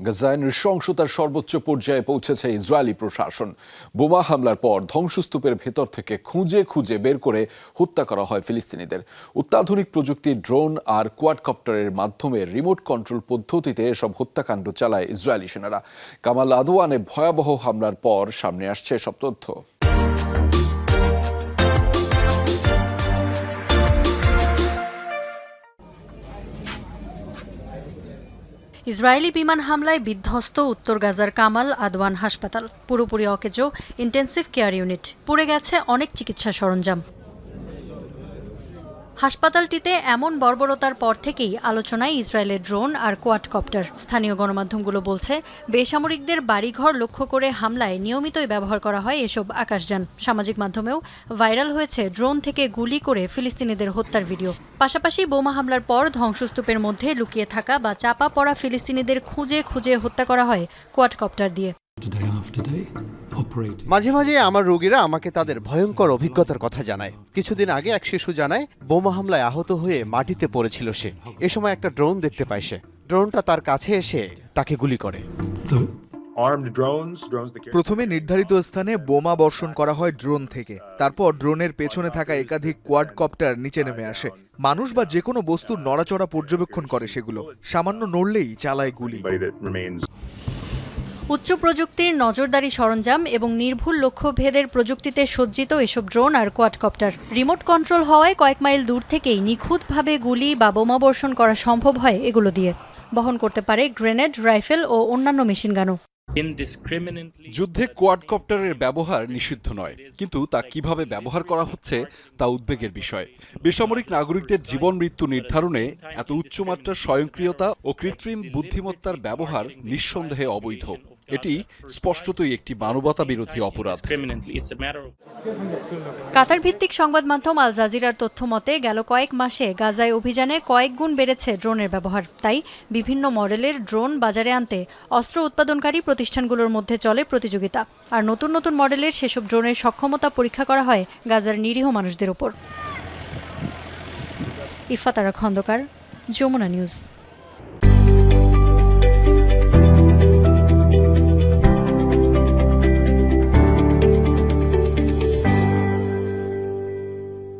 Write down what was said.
গাজায় নৃশংসতার সর্বোচ্চ পর্যায়ে পৌঁছেছে ইসরায়েলি প্রশাসন। বোমা হামলার পর ধ্বংসস্তূপের ভেতর থেকে খুঁজে খুঁজে বের করে হত্যা করা হয় ফিলিস্তিনিদের। অত্যাধুনিক প্রযুক্তির ড্রোন আর কোয়াডকপ্টারের মাধ্যমে রিমোট কন্ট্রোল পদ্ধতিতে এসব হত্যাকাণ্ড চালায় ইসরায়েলি সেনারা। কামাল আদওয়ানে ভয়াবহ হামলার পর সামনে আসছে এসব তথ্য। ইসরায়েলি বিমান হামলায় বিধ্বস্ত উত্তর গাজার কামাল আদওয়ান হাসপাতাল। পুরোপুরি অকেজো ইন্টেন্সিভ কেয়ার ইউনিট পুড়ে গেছে অনেক চিকিৎসা সরঞ্জাম। হাসপাতালটিতে এমন বর্বরতার পর থেকেই আলোচনায় ইসরায়েলের ড্রোন আর কোয়াডকপ্টার। স্থানীয় গণমাধ্যমগুলো বলছে, বেসামরিকদের বাড়িঘর লক্ষ্য করে হামলায় নিয়মিতই ব্যবহার করা হয় এসব আকাশযান। সামাজিক মাধ্যমেও ভাইরাল হয়েছে ড্রোন থেকে গুলি করে ফিলিস্তিনিদের হত্যার ভিডিও। পাশাপাশি বোমা হামলার পর ধ্বংসস্তূপের মধ্যে লুকিয়ে থাকা বা চাপা পড়া ফিলিস্তিনিদের খুঁজে খুঁজে হত্যা করা হয় কোয়াডকপ্টার দিয়ে। Day after day, operating. মাঝে মাঝে আমার রোগীরা আমাকে তাদের ভয়ঙ্কর অভিজ্ঞতার কথা জানায়। কিছুদিন আগে এক শিশু জানায় বোমা হামলায় আহত হয়ে মাটিতে পড়েছিল সে। এ সময় একটা ড্রোন দেখতে পায় সে। ড্রোনটা তার কাছে এসে তাকে গুলি করে। প্রথমে নির্ধারিত স্থানে বোমা বর্ষণ করা হয় ড্রোন থেকে। তারপর ড্রোনের পেছনে থাকা একাধিক কোয়াডকপ্টার নিচে নেমে আসে। মানুষ বা যে কোনো বস্তুর নড়াচড়া পর্যবেক্ষণ করে সেগুলো। সামান্য নড়লেই চালায় গুলি। উচ্চ প্রযুক্তির নজরদারি সরঞ্জাম এবং নির্ভুল লক্ষ্যভেদের প্রযুক্তিতে সজ্জিত এসব ড্রোন আর কোয়াডকপ্টার। রিমোট কন্ট্রোল হওয়ায় কয়েক মাইল দূর থেকেই নিখুঁতভাবে গুলি বা বোমা বর্ষণ করা সম্ভব হয় এগুলো দিয়ে। বহন করতে পারে গ্রেনেড রাইফেল ও অন্যান্য মেশিনগানও যুদ্ধে কোয়াডকপ্টারের ব্যবহার নিষিদ্ধ নয় কিন্তু তা কীভাবে ব্যবহার করা হচ্ছে তা উদ্বেগের বিষয়। বেসামরিক নাগরিকদের জীবন মৃত্যু নির্ধারণে এত উচ্চমাত্রার স্বয়ংক্রিয়তা ও কৃত্রিম বুদ্ধিমত্তার ব্যবহার নিঃসন্দেহে অবৈধ। এটি স্পষ্টতই একটি মানবতা বিরোধী অপরাধ। কাতার ভিত্তিক সংবাদ মাধ্যম আল জাজিরার তথ্য মতে গেল কয়েক মাসে গাজায় অভিযানে কয়েক গুণ বেড়েছে ড্রোনের ব্যবহার। তাই বিভিন্ন মডেলের ড্রোন বাজারে আনতে অস্ত্র উৎপাদনকারী প্রতিষ্ঠানগুলোর মধ্যে চলে প্রতিযোগিতা। আর নতুন নতুন মডেলের সেসব ড্রোনের সক্ষমতা পরীক্ষা করা হয় গাজার নিরীহ মানুষদের ওপর। ইফাতারা খন্দকার যমুনা নিউজ।